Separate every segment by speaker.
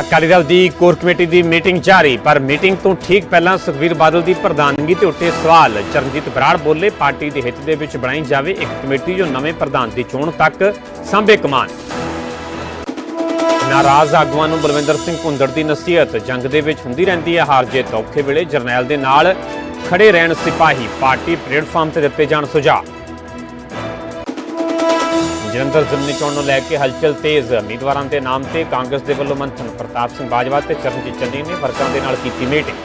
Speaker 1: ਅਕਾਲੀ ਦਲ ਦੀ core committee ਦੀ meeting ਜਾਰੀ, ਪਰ ਮੀਟਿੰਗ ਤੋਂ ਠੀਕ ਪਹਿਲਾਂ ਸੁਖਬੀਰ ਬਾਦਲ ਦੀ ਪ੍ਰਧਾਨਗੀ ਤੇ ਉੱਠੇ ਸਵਾਲ। ਚਰਨਜੀਤ ਬਰਾੜ ਬੋਲੇ, ਪਾਰਟੀ ਦੇ ਹਿੱਤ ਦੇ ਵਿੱਚ ਬਣਾਈ ਜਾਵੇ ਇੱਕ ਕਮੇਟੀ ਜੋ ਨਵੇਂ ਪ੍ਰਧਾਨ ਦੀ ਚੋਣ ਤੱਕ ਸੰਭੇ ਕਮਾਨ। ਨਾਰਾਜ਼ ਆਗੂਆਂ ਨੂੰ ਬਲਵਿੰਦਰ ਸਿੰਘ ਭੁੰਦੜ ਦੀ ਨਸੀਹਤ। ਜੰਗ ਦੇ ਵਿੱਚ ਹੁੰਦੀ ਰਹਿੰਦੀ ਹੈ ਹਾਰ ਜਿੱਤ। ਔਖੇ ਵੇਲੇ ਜਰਨੈਲ ਦੇ ਨਾਲ ਖੜੇ ਰਹਿਣ ਸਿਪਾਹੀ। ਪਾਰਟੀ ਪਲੇਟਫਾਰਮ ਤੇ ਦਿੱਤੇ ਜਾਣ ਸੁਝਾਅ। ਜਲੰਧਰ ਜ਼ਿਮਨੀ ਚੋਣ ਨੂੰ ਲੈ ਕੇ ਹਲਚਲ ਤੇਜ਼। ਉਮੀਦਵਾਰਾਂ ਦੇ ਨਾਮ ਤੇ ਕਾਂਗਰਸ ਦੇ ਵੱਲੋਂ ਮੰਥਨ। ਪ੍ਰਤਾਪ ਸਿੰਘ ਬਾਜਵਾ ਤੇ ਚਰਨਜੀਤ ਚੰਨੀ ਨੇ ਵਰਕਰਾਂ ਦੇ ਨਾਲ ਕੀਤੀ ਮੀਟਿੰਗ।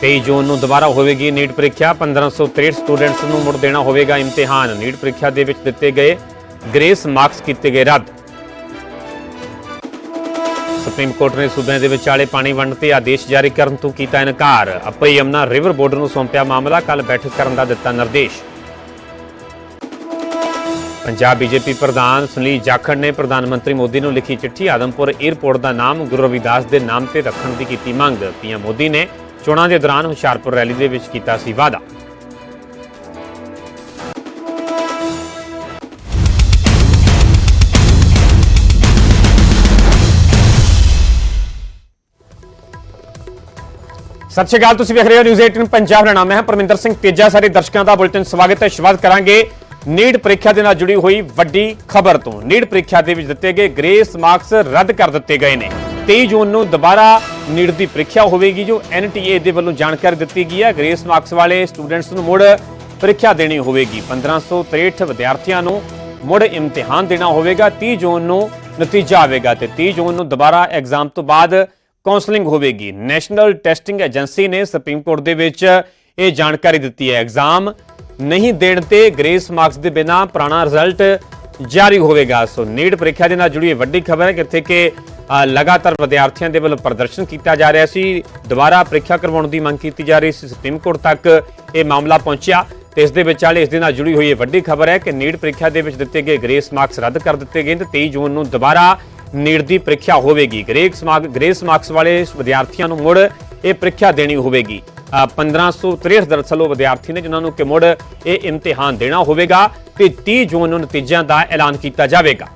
Speaker 1: 23 ਜੂਨ ਨੂੰ ਦੁਬਾਰਾ ਹੋਵੇਗੀ ਨੀਟ ਪ੍ਰੀਖਿਆ। 1563 ਸਟੂਡੈਂਟਸ ਨੂੰ ਮੁੜ ਦੇਣਾ ਹੋਵੇਗਾ ਇਮਤਿਹਾਨ। ਨੀਟ ਪ੍ਰੀਖਿਆ ਦੇ ਵਿੱਚ ਦਿੱਤੇ ਗਏ ਗ੍ਰੇਸ ਮਾਰਕਸ ਕੀਤੇ ਗਏ ਰੱਦ। ਸੁਪਰੀਮ ਕੋਰਟ ਨੇ ਸੂਬਿਆਂ ਦੇ ਵਿਚਾਲੇ ਪਾਣੀ ਵੰਡ ਤੇ ਆਦੇਸ਼ ਜਾਰੀ ਕਰਨ ਤੋਂ ਕੀਤਾ ਇਨਕਾਰ। ਅੱਪਈ ਯਮਨਾ ਰਿਵਰ ਬੋਰਡ ਨੂੰ ਸੌਂਪਿਆ ਮਾਮਲਾ। ਕੱਲ ਬੈਠਕ ਕਰਨ ਦਾ ਦਿੱਤਾ ਨਿਰਦੇਸ਼। ਪੰਜਾਬ ਬੀਜੇਪੀ ਪ੍ਰਧਾਨ ਸੁਨੀਲ ਜਾਖੜ ਨੇ ਪ੍ਰਧਾਨ ਮੰਤਰੀ ਮੋਦੀ ਨੂੰ ਲਿਖੀ ਚਿੱਠੀ ਆਦਮਪੁਰ 에ਅਰਪੋਰਟ ਦਾ ਨਾਮ, ਗੁਰੂ ਰਵਿਦਾਸ ਦੇ ਨਾਮ ਤੇ ਰੱਖਣ ਦੀ ਕੀਤੀ ਮੰਗ। ਪੀਐਮ ਮੋਦੀ ਨੇ ਚੋਣਾਂ ਦੇ ਦੌਰਾਨ ਹੁਸ਼ਿਆਰਪੁਰ ਰੈਲੀ ਦੇ ਵਿੱਚ ਕੀਤਾ ਸੀ ਵਾਅਦਾ। ਸਤਿ ਸ਼੍ਰੀ ਅਕਾਲ, ਤੁਸੀਂ ਵੇਖ ਰਹੇ ਹੋ ਨਿਊਜ਼ 18 ਪੰਜਾਬ। ਦਾ ਨਾਮ ਹੈ ਪਰਮਿੰਦਰ ਸਿੰਘ ਤੇਜਾ। ਸਾਰੇ ਦਰਸ਼ਕਾਂ ਦਾ ਬੁਲੇਟਿਨ ਸਵਾਗਤ ਹੈ। ਸ਼ੁਰੂਆਤ ਕਰਾਂਗੇ ਨੀਟ ਪ੍ਰੀਖਿਆ ਦੇ ਨਾਲ ਜੁੜੀ ਹੋਈ ਵੱਡੀ ਖਬਰ ਤੋਂ। ਨੀਟ ਪ੍ਰੀਖਿਆ ਦੇ ਵਿੱਚ ਦਿੱਤੇ ਗਏ ਗ੍ਰੇਸ ਮਾਰਕਸ ਰੱਦ ਕਰ ਦਿੱਤੇ ਗਏ ਨੇ। 23 ਜੂਨ ਨੂੰ ਦੁਬਾਰਾ ਨੀਟ ਦੀ ਪ੍ਰੀਖਿਆ ਹੋਵੇਗੀ, ਜੋ ਐਨਟੀਏ ਦੇ ਵੱਲੋਂ ਜਾਣਕਾਰੀ ਦਿੱਤੀ ਗਈ ਹੈ। ਗ੍ਰੇਸ ਮਾਰਕਸ ਵਾਲੇ ਸਟੂਡੈਂਟਸ ਨੂੰ ਮੁੜ ਪ੍ਰੀਖਿਆ ਦੇਣੀ ਹੋਵੇਗੀ। 1563 ਵਿਦਿਆਰਥੀਆਂ ਨੂੰ ਮੁੜ ਇਮਤਿਹਾਨ ਦੇਣਾ ਹੋਵੇਗਾ। 30 ਜੂਨ ਨੂੰ ਨਤੀਜਾ ਆਵੇਗਾ ਤੇ 30 ਜੂਨ ਨੂੰ ਦੁਬਾਰਾ ਐਗਜ਼ਾਮ ਤੋਂ ਬਾਅਦ ਕਾਉਂਸਲਿੰਗ ਹੋਵੇਗੀ। ਨੈਸ਼ਨਲ ਟੈਸਟਿੰਗ ਏਜੰਸੀ ਨੇ ਸੁਪਰੀਮ ਕੋਰਟ ਦੇ ਵਿੱਚ ਇਹ ਜਾਣਕਾਰੀ ਦਿੱਤੀ ਹੈ। ਐਗਜ਼ਾਮ ਨਹੀਂ ਦੇਣ ਤੇ ਗ੍ਰੇਸ ਮਾਰਕਸ ਦੇ ਬਿਨਾ ਪੁਰਾਣਾ ਰਿਜ਼ਲਟ ਜਾਰੀ ਹੋਵੇਗਾ। ਸੋ ਨੀਟ ਪ੍ਰੀਖਿਆ ਦੇ ਨਾਲ ਜੁੜੀ ਇਹ ਵੱਡੀ ਖਬਰ ਹੈ ਕਿੱਥੇ ਕਿ ਲਗਾਤਾਰ ਵਿਦਿਆਰਥੀਆਂ ਦੇ ਵੱਲੋਂ ਪ੍ਰਦਰਸ਼ਨ ਕੀਤਾ ਜਾ ਰਿਹਾ ਸੀ। ਦੁਬਾਰਾ ਪ੍ਰੀਖਿਆ ਕਰਵਾਉਣ ਦੀ ਮੰਗ ਕੀਤੀ ਜਾ ਰਹੀ ਸੀ। ਸੁਪਰੀਮ ਕੋਰਟ ਤੱਕ ਇਹ ਮਾਮਲਾ ਪਹੁੰਚਿਆ ਤੇ ਇਸ ਦੇ ਵਿਚਾਲੇ ਇਸ ਦੇ ਨਾਲ ਜੁੜੀ ਹੋਈ ਇਹ ਵੱਡੀ ਖਬਰ ਹੈ ਕਿ ਨੀਟ ਪ੍ਰੀਖਿਆ ਦੇ ਵਿੱਚ ਦਿੱਤੇ ਗਏ ਗ੍ਰੇਸ ਮਾਰਕਸ ਰੱਦ ਕਰ ਦਿੱਤੇ ਗਏ ਨੇ ਤੇ 23 ਜੂਨ ਨੂੰ ਦੁਬਾਰਾ ਨੀਟ ਦੀ ਪ੍ਰੀਖਿਆ ਹੋਵੇਗੀ। ਗ੍ਰੇਸ ਮਾਰਕ, ਗ੍ਰੇਸ ਮਾਰਕਸ ਵਾਲੇ ਵਿਦਿਆਰਥੀਆਂ ਨੂੰ ਮੁੜ ਇਹ ਪ੍ਰੀਖਿਆ ਦੇਣੀ ਹੋਵੇਗੀ। 1563 ਦਰਅਸਲ ਉਹ ਵਿਦਿਆਰਥੀ ਨੇ ਜਿਨ੍ਹਾਂ ਨੂੰ ਕਿ ਮੁੜ ਇਹ ਇਮਤਿਹਾਨ ਦੇਣਾ ਹੋਵੇਗਾ ਤੇ 30 ਜੂਨ ਨੂੰ ਨਤੀਜਿਆਂ ਦਾ ਐਲਾਨ ਕੀਤਾ ਜਾਵੇਗਾ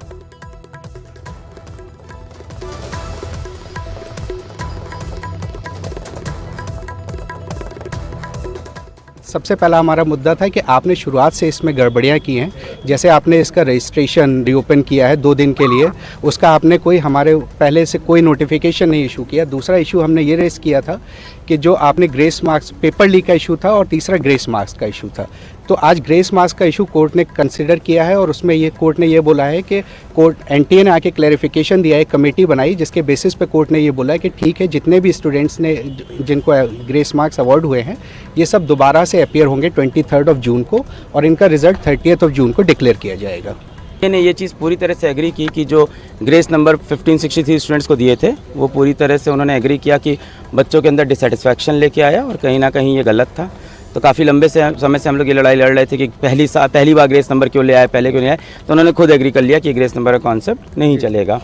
Speaker 2: सबसे पहला हमारा मुद्दा था कि आपने शुरुआत से इसमें गड़बड़ियाँ की हैं जैसे आपने इसका रजिस्ट्रेशन रीओपन किया है दो दिन के लिए उसका आपने कोई हमारे पहले से कोई नोटिफिकेशन नहीं इशू किया दूसरा इशू हमने ये रेस किया था कि जो आपने ग्रेस मार्क्स पेपर लीक का इशू था और तीसरा ग्रेस मार्क्स का इशू था। तो आज ग्रेस मार्क्स का इशू कोर्ट ने कंसिडर किया है और उसमें ये कोर्ट ने ये बोला है कि कोर्ट एनटीए ने आके क्लैरिफिकेशन दिया है कमेटी बनाई, जिसके बेसिस पे कोर्ट ने ये बोला है कि ठीक है, जितने भी स्टूडेंट्स ने जिनको ग्रेस मार्क्स अवार्ड हुए हैं, ये सब दोबारा से अपियर होंगे ट्वेंटी ऑफ़ जून को और इनका रिज़ल्ट थर्टियथ ऑफ़ जून को डिक्लेयर किया जाएगा।
Speaker 3: ने ये चीज़ पूरी तरह से एग्री की कि जो ग्रेस नंबर 1563 स्टूडेंट्स को दिए थे, वो पूरी तरह से उन्होंने एग्री किया कि बच्चों के अंदर डिससेटिस्फैक्शन लेके आया और कहीं ना कहीं ये गलत था। तो काफ़ी लंबे से समय से हम लोग ये लड़ाई लड़ रहे थे कि पहली सा पहली बार ग्रेस नंबर क्यों ले आए, पहले क्यों नहीं आए? तो उन्होंने खुद एग्री कर लिया कि ग्रेस नंबर का कॉन्सेप्ट नहीं चलेगा।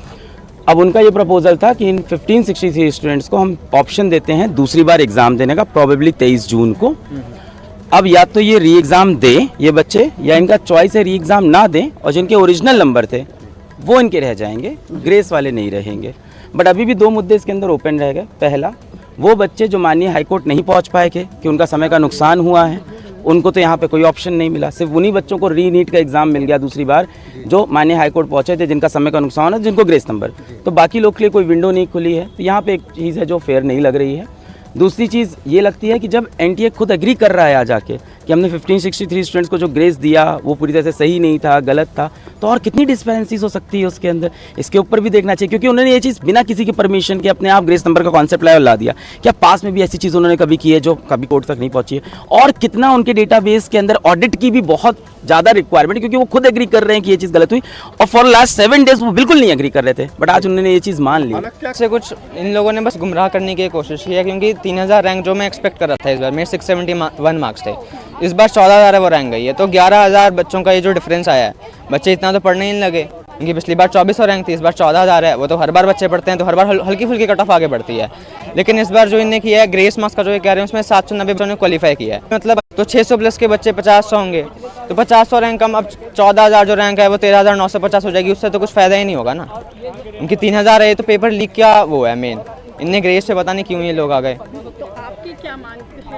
Speaker 3: अब उनका ये प्रपोजल था कि इन 1563 स्टूडेंट्स को हम ऑप्शन देते हैं दूसरी बार एग्ज़ाम देने का प्रॉबेबली 23 जून को। अब या तो ये री एग्ज़ाम दें, ये बच्चे, या इनका चॉइस है री एग्ज़ाम ना दें, और जिनके ओरिजिनल नंबर थे, वो इनके रह जाएँगे ग्रेस वाले नहीं रहेंगे। बट अभी भी दो मुद्दे इसके अंदर ओपन रह गए। पहला, वो बच्चे जो माननीय हाईकोर्ट नहीं पहुँच पाए थे कि उनका समय का नुकसान हुआ है, उनको तो यहाँ पे कोई ऑप्शन नहीं मिला। सिर्फ़ उन्हीं बच्चों को री नीट का एग्ज़ाम मिल गया दूसरी बार, जो माननीय हाईकोर्ट पहुँचे थे, जिनका समय का नुकसान है, जिनको ग्रेस नंबर तो बाकी लोग के लिए कोई विंडो नहीं खुली है। तो यहाँ पे एक चीज़ है जो फेयर नहीं लग रही है। दूसरी चीज़ ये लगती है कि जब एन खुद एग्री कर रहा है आ जाके कि हमने 1563 स्टूडेंट्स को जो ग्रेस दिया वो पूरी तरह से सही नहीं था गलत था। तो और कितनी डिस्पेरेंसीज हो सकती है उसके अंदर? इसके ऊपर भी देखना चाहिए क्योंकि उन्होंने ये चीज़ बिना किसी की परमिशन के अपने आप ग्रेस नंबर का कॉन्सेप्ट लाया ला दिया। क्या पास में भी ऐसी चीज़ उन्होंने कभी की है जो कभी कोर्ट तक नहीं पहुँची है? और कितना उनके डेटाबेस के अंदर ऑडिट की भी बहुत ज़्यादा रिक्वायरमेंट क्योंकि वो खुद एग्री कर रहे हैं कि ये चीज़ गलत हुई। और फॉर लास्ट सेवन डेज़ वो बिल्कुल नहीं एग्री कर रहे थे। बट आज उन्होंने ये चीज़ मान ली।
Speaker 4: से कुछ इन लोगों ने बस गुमराह करने की कोशिश की है क्योंकि 3000 रैंक जो मैं एक्सपेक्ट कर रहा था इस बार मेरे 671 मार्क्स थे। इस बार 14000 है वो रैंक गई है तो 11000 बच्चों का ये जो डिफरेंस आया है। बच्चे इतना तो पढ़ने ही नहीं लगे। क्योंकि पिछली बार 2400 रैंक थी इस बार 14000 है। वो तो हर बार बच्चे पढ़ते हैं तो हर बार हल, हल्की फुल्की कट ऑफ़ आगे बढ़ती है। लेकिन इस बार जो इनने किया है ग्रेस मार्क्स का जो कह रहे हैं उसमें सात सौ नब्बे बच्चों ने क्वालिफाई किया है। मतलब तो 600 प्लस के बच्चे 50 सौ होंगे। तो 50 सौ रैंक कम अब 14000 जो रैंक है वो 13950 हो जाएगी। उससे तो कुछ फ़ायदा ही नहीं होगा ना। उनकी 3000 है तो पेपर लीक क्या वो है मेन इनने ग्रेस से पता नहीं क्यों ये लोग आ गए।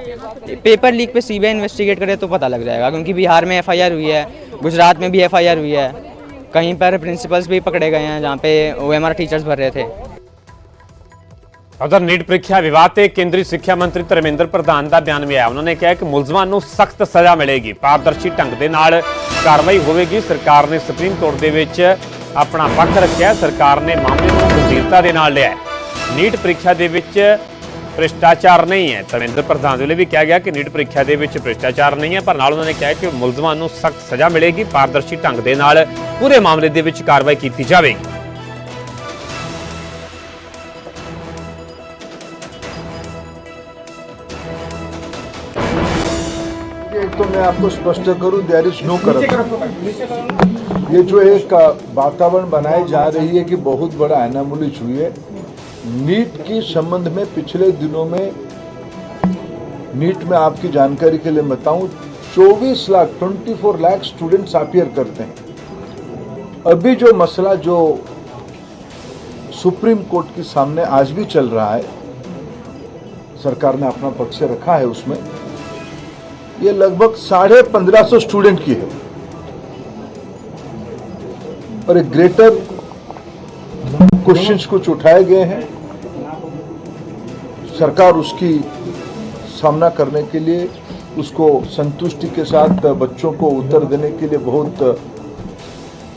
Speaker 5: तो आपकी क्या मांग है यहाँ पे
Speaker 4: पेपर लीक पे सीबीआई इन्वेस्टिगेट करे तो पता लग जाएगा क्योंकि बिहार में एफआईआर हुई है गुजरात में भी एफआईआर हुई है कहीं पर प्रिंसिपल्स भी पकड़े गए हैं जहाँ पे ओ टीचर्स भर रहे थे
Speaker 1: ਉਧਰ ਨੀਟ ਪ੍ਰੀਖਿਆ ਵਿਵਾਦ ਤੇ ਕੇਂਦਰੀ ਸਿੱਖਿਆ ਮੰਤਰੀ ਧਰਮੇਂਦਰ ਪ੍ਰਧਾਨ ਦਾ ਬਿਆਨ ਵੀ ਆਇਆ ਉਹਨਾਂ ਨੇ ਕਿਹਾ ਕਿ ਮੁਲਜ਼ਮਾਂ ਨੂੰ ਸਖਤ ਸਜ਼ਾ ਮਿਲੇਗੀ ਪਾਰਦਰਸ਼ੀ ਢੰਗ ਦੇ ਨਾਲ ਕਾਰਵਾਈ ਹੋਵੇਗੀ ਸਰਕਾਰ ਨੇ ਸੁਪਰੀਮ ਕੋਰਟ ਦੇ ਵਿੱਚ ਆਪਣਾ ਪੱਖ ਰੱਖਿਆ ਸਰਕਾਰ ਨੇ ਮਾਮਲੇ ਨੂੰ ਗੰਭੀਰਤਾ ਦੇ ਨਾਲ ਲਿਆ ਹੈ। ਨੀਟ ਪ੍ਰੀਖਿਆ ਦੇ ਵਿੱਚ ਭ੍ਰਿਸ਼ਟਾਚਾਰ ਨਹੀਂ ਹੈ ਧਰਮੇਂਦਰ ਪ੍ਰਧਾਨ ਦੇ ਲਈ ਵੀ ਕਿਹਾ ਗਿਆ ਕਿ ਨੀਟ ਪ੍ਰੀਖਿਆ ਦੇ ਵਿੱਚ ਭ੍ਰਿਸ਼ਟਾਚਾਰ ਨਹੀਂ ਹੈ ਪਰ ਨਾਲ ਉਹਨਾਂ ਨੇ ਕਿਹਾ ਕਿ ਮੁਲਜ਼ਮਾਂ ਨੂੰ ਸਖਤ ਸਜ਼ਾ ਮਿਲੇਗੀ ਪਾਰਦਰਸ਼ੀ ਢੰਗ ਦੇ ਨਾਲ ਪੂਰੇ ਮਾਮਲੇ ਦੇ ਵਿੱਚ ਕਾਰਵਾਈ ਕੀਤੀ ਜਾਵੇਗੀ
Speaker 6: एक तो मैं आपको स्पष्ट करूं देयर इज नो करप्शन ये जो एक अ, वातावरण बनाई जा रही है कि बहुत बड़ा एनामुलिज हुई है नीट के संबंध में पिछले दिनों में नीट में आपकी जानकारी के लिए बताऊँ 24 लाख 24 लाख स्टूडेंट्स अपियर करते हैं। अभी जो मसला जो सुप्रीम कोर्ट के सामने आज भी चल रहा है, सरकार ने अपना पक्ष रखा है उसमें, ये लगभग साढ़े पंद्रह सौ स्टूडेंट की है। और एक ग्रेटर क्वेश्चंस कुछ उठाए गए हैं सरकार उसकी सामना करने के लिए उसको संतुष्टि के साथ बच्चों को उत्तर देने के लिए बहुत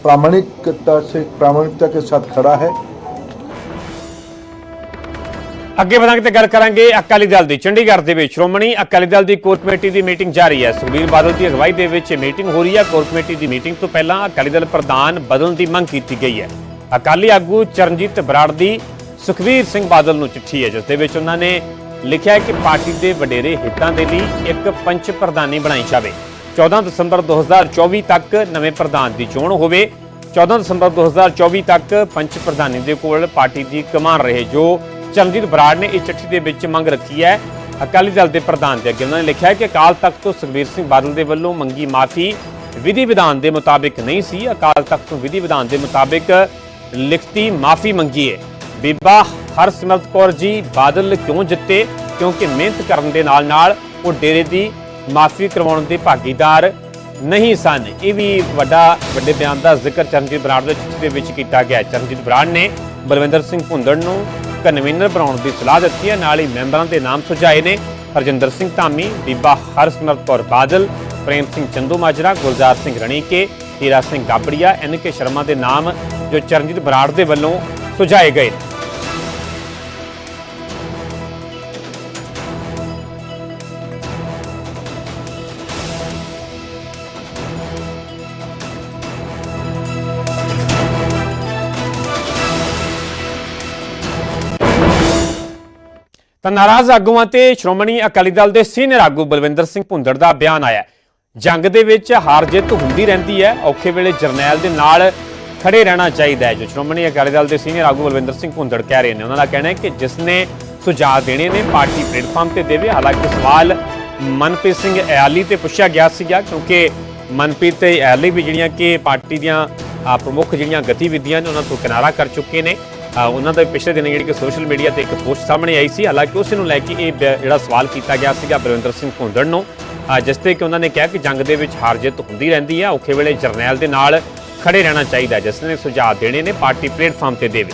Speaker 6: प्रामाणिकता से प्रामाणिकता के साथ खड़ा है
Speaker 1: ਅੱਗੇ ਵਧਾਂਗੇ ਤੇ ਗੱਲ ਕਰਾਂਗੇ ਅਕਾਲੀ ਦਲ ਦੀ ਚੰਡੀਗੜ੍ਹ ਦੇ ਵਿੱਚ ਸ਼੍ਰੋਮਣੀ ਅਕਾਲੀ ਦਲ ਦੀ ਕੋਰ ਕਮੇਟੀ ਦੀ ਮੀਟਿੰਗ ਜਾਰੀ ਹੈ ਸੁਖਬੀਰ ਬਾਦਲ ਦੀ ਅਗਵਾਈ ਦੇ ਵਿੱਚ ਇਹ ਮੀਟਿੰਗ ਹੋ ਰਹੀ ਹੈ ਕੋਰ ਕਮੇਟੀ ਦੀ ਮੀਟਿੰਗ ਤੋਂ ਪਹਿਲਾਂ ਅਕਾਲੀ ਦਲ ਪ੍ਰਧਾਨ ਬਦਲਣ ਦੀ ਮੰਗ ਕੀਤੀ ਗਈ ਹੈ ਅਕਾਲੀ ਆਗੂ ਚਰਨਜੀਤ ਬਰਾੜ ਦੀ ਸੁਖਬੀਰ ਸਿੰਘ ਬਾਦਲ ਨੂੰ ਚਿੱਠੀ ਹੈ, ਜਿਸ ਦੇ ਵਿੱਚ ਉਹਨਾਂ ਨੇ ਲਿਖਿਆ ਕਿ ਪਾਰਟੀ ਦੇ ਵਡੇਰੇ ਹਿੱਤਾਂ ਦੇ ਲਈ ਇੱਕ ਪੰਚ ਪ੍ਰਧਾਨੀ ਬਣਾਈ ਜਾਵੇ। 14 ਦਸੰਬਰ 2024 ਤੱਕ ਨਵੇਂ ਪ੍ਰਧਾਨ ਦੀ ਚੋਣ ਹੋਵੇ। 14 ਦਸੰਬਰ 2024 ਤੱਕ ਪੰਚ ਪ੍ਰਧਾਨੀ ਦੇ ਕੋਲ ਪਾਰਟੀ ਦੀ ਕਮਾਨ ਰਹੇ, ਜੋ ਚਰਨਜੀਤ ਬਰਾੜ ਨੇ ਇਸ ਚਿੱਠੀ ਦੇ ਵਿੱਚ ਮੰਗ ਰੱਖੀ ਹੈ। ਅਕਾਲੀ ਦਲ ਦੇ ਪ੍ਰਧਾਨ ਦੇ ਅੱਗੇ ਉਹਨਾਂ ਨੇ ਲਿਖਿਆ ਕਿ ਅਕਾਲ ਤਖਤ ਤੋਂ ਸੁਖਬੀਰ ਸਿੰਘ ਬਾਦਲ ਦੇ ਵੱਲੋਂ ਮੰਗੀ ਮਾਫੀ ਵਿਧੀ ਵਿਧਾਨ ਦੇ ਮੁਤਾਬਿਕ ਨਹੀਂ ਸੀ। ਅਕਾਲ ਤਖਤ ਤੋਂ ਵਿਧੀ ਵਿਧਾਨ ਦੇ ਮੁਤਾਬਿਕ ਲਿਖਤੀ ਮਾਫੀ ਮੰਗੀ ਹੈ ਬੀਬਾ ਹਰਸਿਮਰਤ ਕੌਰ ਜੀ, ਬਾਦਲ ਕਿਉਂ ਜਿੱਤੇ? ਕਿਉਂਕਿ ਮਿਹਨਤ ਕਰਨ ਦੇ ਨਾਲ ਨਾਲ ਉਹ ਡੇਰੇ ਦੀ ਮਾਫੀ ਕਰਵਾਉਣ ਦੇ ਭਾਗੀਦਾਰ ਨਹੀਂ ਸਨ। ਇਹ ਵੀ ਵੱਡਾ, ਵੱਡੇ ਬਿਆਨ ਦਾ ਜ਼ਿਕਰ ਚਰਨਜੀਤ ਬਰਾੜ ਦੇ ਚਿੱਠੀ ਦੇ ਵਿੱਚ ਕੀਤਾ ਗਿਆ। ਚਰਨਜੀਤ ਬਰਾੜ ਨੇ ਬਲਵਿੰਦਰ ਸਿੰਘ ਭੁੰਦੜ ਨੂੰ ਕਨਵੀਨਰ ਬਣਾਉਣ ਦੀ ਸਲਾਹ ਦਿੱਤੀ ਹੈ। ਨਾਲ ਹੀ ਮੈਂਬਰਾਂ ਦੇ ਨਾਮ ਸੁਝਾਏ ਨੇ ਹਰਜਿੰਦਰ ਸਿੰਘ ਧਾਮੀ, ਬੀਬਾ ਹਰਸਿਮਰਤ ਕੌਰ ਬਾਦਲ, ਪ੍ਰੇਮ ਸਿੰਘ ਚੰਦੂ ਮਾਜਰਾ ਗੁਲਜ਼ਾਰ ਸਿੰਘ ਰਣੀਕੇ, ਹੀਰਾ ਸਿੰਘ ਗਾਬੜੀਆ, ਐਨ ਕੇ ਸ਼ਰਮਾ ਦੇ ਨਾਮ ਜੋ ਚਰਨਜੀਤ ਬਰਾੜ ਦੇ ਵੱਲੋਂ ਸੁਝਾਏ ਗਏ ਨੇ। ਤਾਂ ਨਾਰਾਜ਼ ਆਗੂਆਂ ਤੇ ਸ਼੍ਰੋਮਣੀ ਅਕਾਲੀ ਦਲ ਦੇ ਸੀਨੀਅਰ ਆਗੂ ਬਲਵਿੰਦਰ ਸਿੰਘ ਭੁੰਦੜ ਦਾ ਬਿਆਨ ਆਇਆ ਜੰਗ ਦੇ ਵਿੱਚ ਹਾਰ ਜਿੱਤ ਹੁੰਦੀ ਰਹਿੰਦੀ ਹੈ। ਔਖੇ ਵੇਲੇ ਜਰਨੈਲ ਦੇ ਨਾਲ ਖੜੇ ਰਹਿਣਾ ਚਾਹੀਦਾ ਹੈ। ਜੋ ਸ਼੍ਰੋਮਣੀ ਅਕਾਲੀ ਦਲ ਦੇ ਸੀਨੀਅਰ ਆਗੂ ਬਲਵਿੰਦਰ ਸਿੰਘ ਭੁੰਦੜ ਕਹਿ ਰਹੇ ਨੇ, ਉਹਨਾਂ ਦਾ ਕਹਿਣਾ ਹੈ ਕਿ ਜਿਸ ਨੇ ਸੁਝਾਅ ਦੇਣੇ ਨੇ, ਪਾਰਟੀ ਪਲੇਟਫਾਰਮ ਤੇ ਦੇਵੇ। ਹਾਲਾਂਕਿ ਸਵਾਲ ਮਨਪ੍ਰੀਤ ਸਿੰਘ ਇਆਲੀ ਤੇ ਪੁੱਛਿਆ ਗਿਆ ਸੀਗਾ, ਕਿਉਂਕਿ ਮਨਪ੍ਰੀਤ ਤੇ ਇਆਲੀ ਵੀ ਜਿਹੜੀਆਂ ਕਿ ਪਾਰਟੀ ਦੀਆਂ ਪ੍ਰਮੁੱਖ ਜਿਹੜੀਆਂ ਗਤੀਵਿਧੀਆਂ ਨੇ, ਉਹਨਾਂ ਤੋਂ ਕਿਨਾਰਾ ਕਰ ਚੁੱਕੇ ਨੇ। ਉਹਨਾਂ ਦਾ ਪਿਛਲੇ ਦਿਨ ਜਿਹੜੀ ਕਿ ਸੋਸ਼ਲ ਮੀਡੀਆ ਤੇ ਇੱਕ ਪੋਸਟ ਸਾਹਮਣੇ ਆਈ ਸੀ। ਹਾਲਾਂਕਿ ਉਸ ਨੂੰ ਲੈ ਕੇ ਇਹ ਬ- ਜਿਹੜਾ ਸਵਾਲ ਕੀਤਾ ਗਿਆ ਸੀਗਾ ਬਲਵਿੰਦਰ ਸਿੰਘ ਭੁੰਦੜ ਨੂੰ ਜਿਸ ਤੇ ਕਿ ਉਹਨਾਂ ਨੇ ਕਿਹਾ ਕਿ ਜੰਗ ਦੇ ਵਿੱਚ ਹਾਰ ਜਿੱਤ ਹੁੰਦੀ ਰਹਿੰਦੀ ਹੈ। ਔਖੇ ਵੇਲੇ ਜਰਨੈਲ ਦੇ ਨਾਲ ਖੜੇ ਰਹਿਣਾ ਚਾਹੀਦਾ ਜਿਸ ਨੇ ਸੁਝਾਅ ਦੇਣੇ ਨੇ ਪਾਰਟੀ ਪਲੇਟਫਾਰਮ ਤੇ ਦੇਵੇ।